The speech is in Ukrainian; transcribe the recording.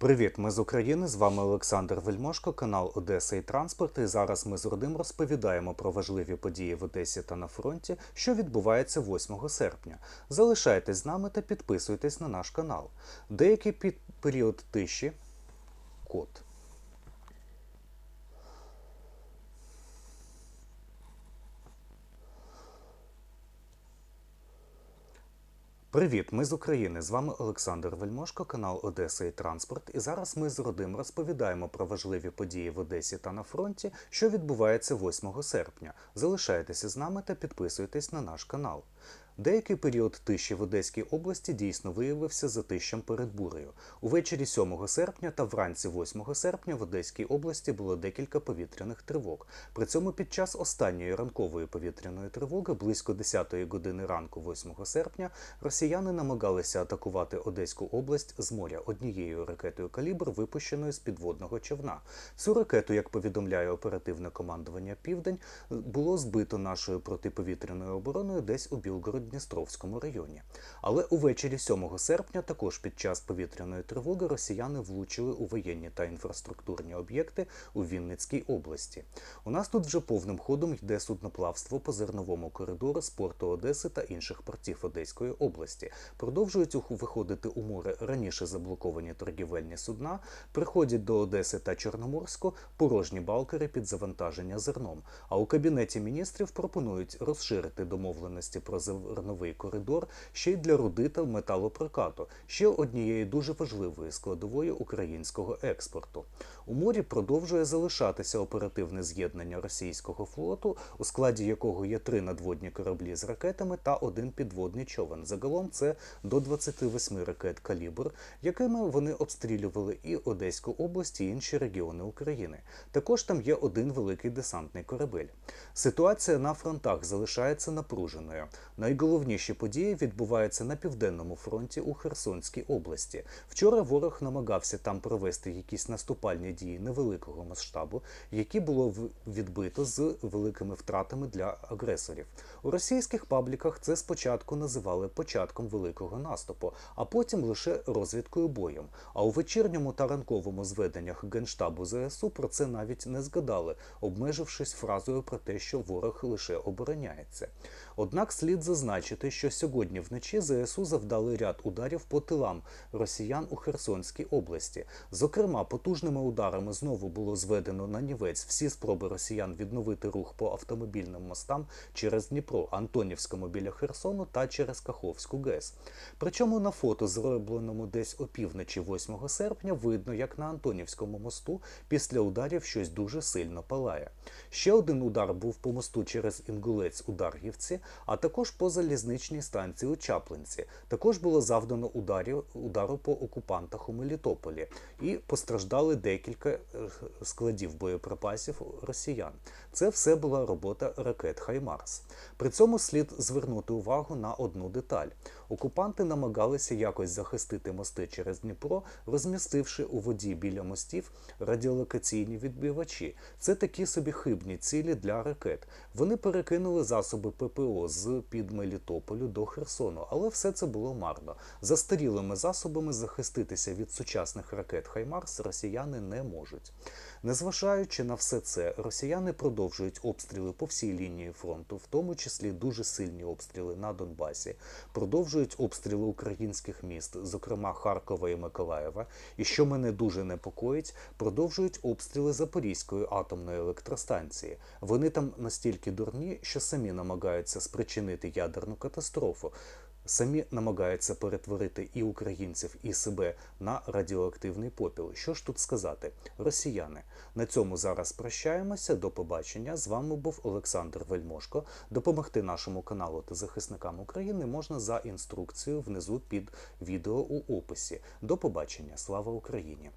Привіт, ми з України. З вами Олександр Вельмошко, канал Одеса і Транспорт. І зараз ми з родим розповідаємо про важливі події в Одесі та на фронті, що відбувається 8 серпня. Залишайтесь з нами та підписуйтесь на наш канал. Деякий під період тиші. Код. Привіт, ми з України. З вами Олександр Вельмошко, канал Одеса і Транспорт. І зараз ми з родим розповідаємо про важливі події в Одесі та на фронті, що відбувається 8 серпня. Залишайтеся з нами та підписуйтесь на наш канал. Деякий період тиші в Одеській області дійсно виявився затищем перед бурею. Увечері 7 серпня та вранці 8 серпня в Одеській області було декілька повітряних тривог. При цьому під час останньої ранкової повітряної тривоги, близько 10-ї години ранку 8 серпня, росіяни намагалися атакувати Одеську область з моря однією ракетою калібр, випущеною з підводного човна. Цю ракету, як повідомляє оперативне командування Південь, було збито нашою протиповітряною обороною десь у Білгород-Дністровському районі. Але увечері 7 серпня, також під час повітряної тривоги, росіяни влучили у воєнні та інфраструктурні об'єкти у Вінницькій області. У нас тут вже повним ходом йде судноплавство по зерновому коридору з порту Одеси та інших портів Одеської області. Продовжують виходити у море раніше заблоковані торгівельні судна, приходять до Одеси та Чорноморську порожні балкери під завантаження зерном. А у кабінеті міністрів пропонують розширити домовленості про зерновий коридор ще й для руди та металопрокату, ще однієї дуже важливої складової українського експорту. У морі продовжує залишатися оперативне з'єднання російського флоту, у складі якого є три надводні кораблі з ракетами та один підводний човен. Загалом це до 28 ракет калібр, якими вони обстрілювали і Одеську область, і інші регіони України. Також там є один великий десантний корабель. Ситуація на фронтах залишається напруженою. Найголовніші події відбуваються на південному фронті у Херсонській області. Вчора ворог намагався там провести якісь наступальні дії невеликого масштабу, які було відбито з великими втратами для агресорів. У російських пабліках це спочатку називали початком великого наступу, а потім лише розвідкою боєм. А у вечірньому та ранковому зведеннях генштабу ЗСУ про це навіть не згадали, обмежившись фразою про те, що ворог лише обороняється. Однак слід зазначити, що сьогодні вночі ЗСУ завдали ряд ударів по тилам росіян у Херсонській області. Зокрема, потужними ударами знову було зведено на нівець всі спроби росіян відновити рух по автомобільним мостам через Дніпро, Антонівському біля Херсону та через Каховську ГЕС. Причому на фото, зробленому десь опівночі 8 серпня, видно, як на Антонівському мосту після ударів щось дуже сильно палає. Ще один удар був по мосту через Інгулець у Даргівці, а також по залізничній станції у Чаплинці. Також було завдано ударів, удару по окупантах у Мелітополі і постраждали декілька е, складів боєприпасів росіян. Це все була робота ракет Хаймарс. При цьому слід звернути увагу на одну деталь. Окупанти намагалися якось захистити мости через Дніпро, розмістивши у воді біля мостів радіолокаційні відбивачі. Це такі собі хибні цілі для ракет. Вони перекинули засоби ППО з під Мелітополю до Херсону, але все це було марно. Застарілими засобами захиститися від сучасних ракет Хаймарс росіяни не можуть. Незважаючи на все це, росіяни продовжують обстріли по всій лінії фронту, в тому числі дуже сильні обстріли на Донбасі, продовжують обстріли українських міст, зокрема Харкова і Миколаєва. І що мене дуже непокоїть, продовжують обстріли Запорізької атомної електростанції. Вони там настільки дурні, що самі намагаються спричинити ядерну катастрофу. Самі намагаються перетворити і українців, і себе на радіоактивний попіл. Що ж тут сказати? Росіяни. На цьому зараз прощаємося. До побачення. З вами був Олександр Вельмошко. Допомогти нашому каналу та захисникам України можна за інструкцією внизу під відео у описі. До побачення. Слава Україні!